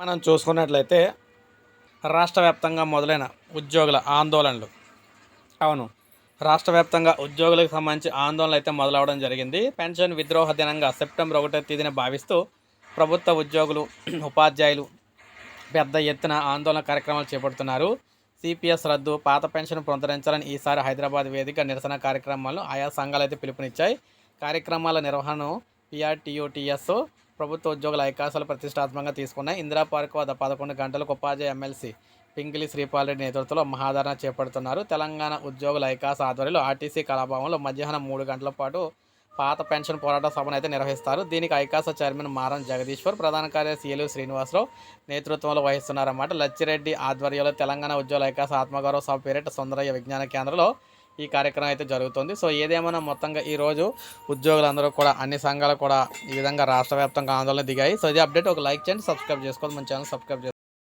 మనం చూసుకున్నట్లయితే రాష్ట్ర వ్యాప్తంగా మొదలైన ఉద్యోగుల ఆందోళనలు. అవును. రాష్ట్ర వ్యాప్తంగా ఉద్యోగులకు సంబంధించి ఆందోళనలు అయితే మొదలవడం జరిగింది. పెన్షన్ విద్రోహ దినంగా సెప్టెంబర్ ఒకటో తేదీన భావిస్తూ ప్రభుత్వ ఉద్యోగులు ఉపాధ్యాయులు పెద్ద ఎత్తున ఆందోళన కార్యక్రమాలు చేపడుతున్నారు. సిపిఎస్ రద్దు పాత పెన్షన్ పునరుద్ధరించాలని ఈసారి హైదరాబాద్ వేదిక నిరసన కార్యక్రమాలను ఆయా సంఘాలు అయితే పిలుపునిచ్చాయి. కార్యక్రమాల నిర్వహణను పిఆర్టీయూటీఎస్ ప్రభుత్వ ఉద్యోగుల ఐకాసాలు ప్రతిష్టాత్మకంగా తీసుకున్నాయి. ఇందిరా పార్క్ వద్ద పదకొండు గంటలకు ఉపాధ్యాయ ఎమ్మెల్సీ పింగిలి శ్రీపాల్ రెడ్డి నేతృత్వంలో మహాధారణ చేపడుతున్నారు. తెలంగాణ ఉద్యోగుల ఐకాస ఆధ్వర్యంలో ఆర్టీసీ కళాభవన్లో మధ్యాహ్నం మూడు గంటల పాటు పాత పెన్షన్ పోరాట సభను అయితే నిర్వహిస్తారు. దీనికి ఐకాస చైర్మన్ మారం జగదీశ్వర్ ప్రధాన కార్యదర్శి ఏలూరు శ్రీనివాసరావు నేతృత్వంలో వహిస్తున్నారన్నమాట. లచ్చిరెడ్డి ఆధ్వర్యంలో తెలంగాణ ఉద్యోగుల ఐకాస ఆత్మగౌరవ సభ పేరిట సుందరయ్య విజ్ఞాన కేంద్రంలో ఈ కార్యక్రమం అయితే జరుగుతుంది. సో ఏదేమైనా మొత్తంగా ఈరోజు ఉద్యోగులందరూ కూడా అన్ని సంఘాలు కూడా ఈ విధంగా రాష్ట్ర ఆందోళన దిగాయి. సో ఇది అప్డేట్. ఒక లైక్ చేయండి సబ్స్క్రైబ్ చేసుకోవాలి. మన ఛానల్ సబ్స్క్రైబ్ చేసుకోండి